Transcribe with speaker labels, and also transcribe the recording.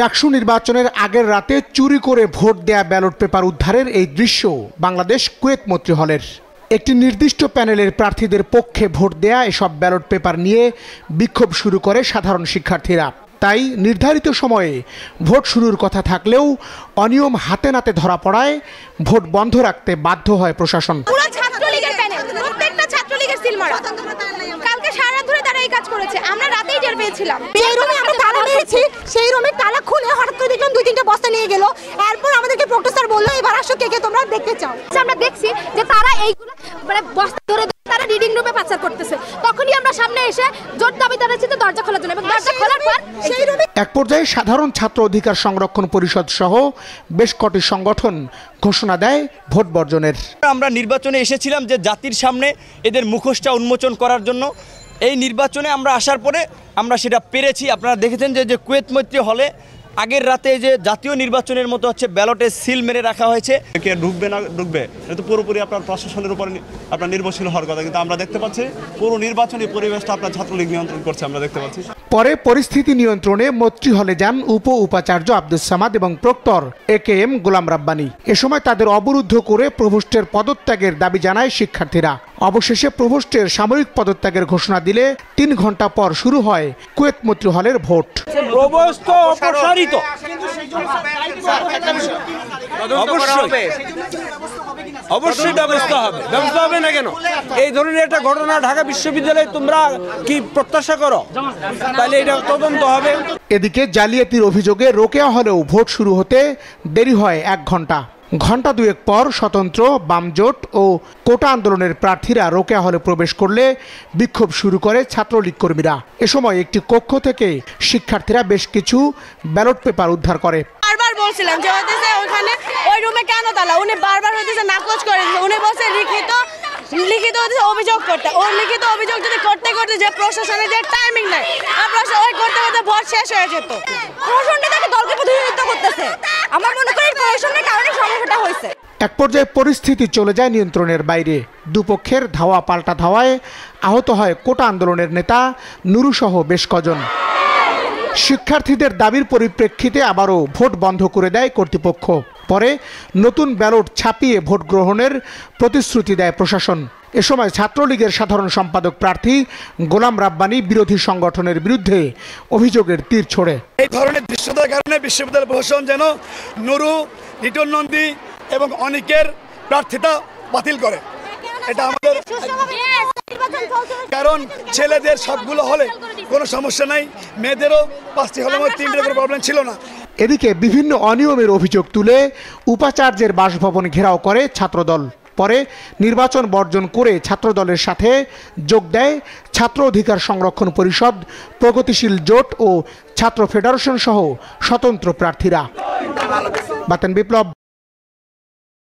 Speaker 1: ডাকসু নির্বাচনের আগের রাতে চুরি করে ভোট দেয়া ব্যালট পেপার উদ্ধারের এই দৃশ্য বাংলাদেশ কুয়েত মন্ত্রী হলের। একটি নির্দিষ্ট প্যানেলের প্রার্থীদের পক্ষে ভোট দেয়া এসব ব্যালট পেপার নিয়ে বিক্ষোভ শুরু করে সাধারণ শিক্ষার্থীরা। তাই নির্ধারিত সময়ে ভোট শুরুর কথা থাকলেও অনিয়ম হাতে নাতে ধরা পড়ায় ভোট বন্ধ রাখতে বাধ্য হয় প্রশাসন।
Speaker 2: ছাত্রলীগের প্যানেল প্রত্যেকটা ছাত্রলীগের সিল মারা। কালকে সারা ধরে তারা এই কাজ করেছে। আমরা রাতেই টের পেয়েছিলাম।
Speaker 3: যেই রুমে আমরা তালা মেরেছি সেই রুমে তালা খুলে হঠাৎ করে দেখলাম দুই তিনটা বস্তা নিয়ে গেল। এরপর আমাদেরকে প্রফেসর বলল এবার আসো কে কে তোমরা দেখতে চাও?
Speaker 2: যে আমরা দেখছি যে তারা এইগুলো মানে বস্তা ধরে রিডিং রুমে পাচার করতেছে। তখনই আমরা সামনে এসে জোর দাবি জানাচ্ছি যে দরজা খোলার জন্য এবং দরজা খোলার পর
Speaker 3: সেই রুমে
Speaker 1: এক পর্যায়ে সাধারণ ছাত্র অধিকার সংরক্ষণ পরিষদ সহ বেশ কটি সংগঠন ঘোষণা দেয় ভোট বর্জনের।
Speaker 4: আমরা নির্বাচনে এসেছিলাম যে জাতির সামনে এদের মুখোশটা উন্মোচন করার জন্য। এই নির্বাচনে আমরা আসার পরে আমরা সেটা পেরেছি। আপনারা দেখেছেন যে যে কুয়েত মৈত্রী হলে আগের রাতে যে জাতীয় নির্বাচনের মতো হচ্ছে ব্যালটে সিল মেরে রাখা হয়েছে।
Speaker 5: কে ঢুকবে না ঢুকবে, এটা তো পুরোপুরি আপনার প্রশাসনের উপর আপনার নির্ভরশীল হওয়ার কথা। কিন্তু আমরা দেখতে পাচ্ছি পুরো নির্বাচনী পরিবেশটা আপনার ছাত্রলীগ নিয়ন্ত্রণ করছে, আমরা দেখতে পাচ্ছি।
Speaker 1: পরে পরিস্থিতি নিয়ন্ত্রণে মন্ত্রী হলে যান উপ উপাচার্য আব্দুল সামাদ এবং proctor A K M Golam Rabbani. এ সময় তাদের অবরুদ্ধ করে প্রভোস্টের পদত্যাগের দাবি জানায় শিক্ষার্থীরা। অবশেষে প্রভোস্টের সাময়িক পদত্যাগের ঘোষণা দিলে তিন ঘণ্টা পর শুরু হয় কুয়েত মন্ত্রী হলের ভোট
Speaker 6: অপসারিত। অবশ্যই ব্যবস্থা হবে। ব্যবস্থা হবে না কেন? এই ধরনের একটা ঘটনা ঢাকা বিশ্ববিদ্যালয়ে তোমরা কি প্রত্যাশা করো? তাহলে এটা তদন্ত হবে।
Speaker 1: এদিকে জালিয়াতির অভিযোগে রোকেয়া হলেও ভোট শুরু হতে দেরি হয় এক ঘণ্টা। ঘণ্টা দুয়েক পর স্বতন্ত্র বামজোট ও কোটা আন্দোলনের প্রার্থীরা রোকেয়া হলে প্রবেশ করলে বিক্ষোভ শুরু করে ছাত্রলীগ কর্মীরা। এ সময় একটি কক্ষ থেকে শিক্ষার্থীরা বেশ কিছু ব্যালট পেপার উদ্ধার করে।
Speaker 2: বলছিলাম যে হইতেছে ওখানে ওই রুমে কেন তালা উনি বারবার হইতেছে নাকচ করে উনি বলছে লিখিত লিখিত হইতেছে অভিযোগ করতে। ওই লিখিত অভিযোগ যদি করতে করতে যে প্রশাসনের যে টাইমিং নাই আর ওই করতে করতে ভোট শেষ হয়ে যেত। প্রশাসনটা তাকে দলকে প্রতিনিধিত্ব করতেছে। আমার মনে করি প্রশাসনের কারণে সমস্যাটা হয়েছে।
Speaker 1: এক পর্যায়ে পরিস্থিতি চলে যায় নিয়ন্ত্রণের বাইরে। দুপক্ষের ধাওয়া পাল্টা ধাওয়ায় আহত হয় কোটা আন্দোলনের নেতা, নুরুসহ বেশ কজন। শিক্ষার্থীদের দাবির পরিপ্রেক্ষিতে আবারও ভোট বন্ধ করে দেয় কর্তৃপক্ষ। পরে নতুন ব্যালট ছাপিয়ে ভোট গ্রহণের প্রতিশ্রুতি দেয় প্রশাসন। এ সময় ছাত্রলীগের সাধারণ সম্পাদক প্রার্থী গোলাম রাব্বানি বিরোধী সংগঠনের বিরুদ্ধে অভিযোগের তীর ছোড়ে।
Speaker 7: এই ধরনের দৃশ্যতার কারণে বিশ্ববিদ্যালয় প্রশাসন যেন নুরু লিটন নন্দী এবং অনিকের প্রার্থিতা বাতিল করে। এটা আমাদের কারণ ছেলেদের সবগুলো হলে কোনো সমস্যা নাই। মেয়েদেরও পাঁচটি হলে মধ্যে তিনটে কোনো প্রবলেম ছিল না।
Speaker 1: এদিকে বিভিন্ন অনিয়মের অভিযোগ তুলে উপাচার্যের বাসভবন ঘেরাও করে ছাত্রদল। পরে নির্বাচন বর্জন করে ছাত্রদলের সাথে যোগ দেয় ছাত্র অধিকার সংরক্ষণ পরিষদ প্রগতিশীল জোট ও ছাত্র ফেডারেশন সহ স্বতন্ত্র প্রার্থীরা। বাতেন বিপ্লব।